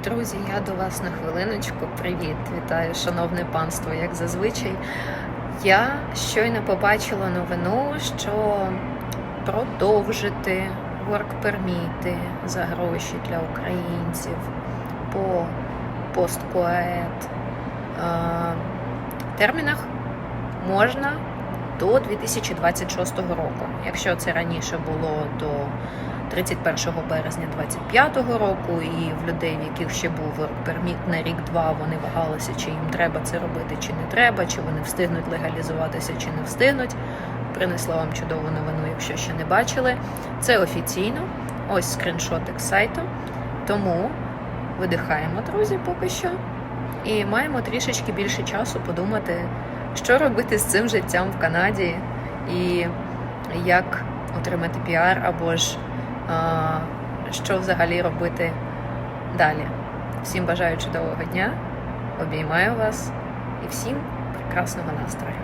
Друзі, я до вас на хвилиночку. Привіт, вітаю, шановне панство, як зазвичай. Я щойно побачила новину, що продовжити ворк-перміти за гроші для українців по посткоет е, термінах можна до 2026 року. Якщо це раніше було до 31 березня 25 року, і в людей, в яких ще був перміт на рік-два, вони вагалися, чи їм треба це робити, чи не треба, чи вони встигнуть легалізуватися, чи не встигнуть. Принесла вам чудову новину, якщо ще не бачили. Це офіційно. Ось скріншотик сайту. Тому видихаємо, друзі, поки що. І маємо трішечки більше часу подумати, що робити з цим життям в Канаді і як отримати піар або ж що взагалі робити далі. Всім бажаю чудового дня, обіймаю вас і всім прекрасного настрою.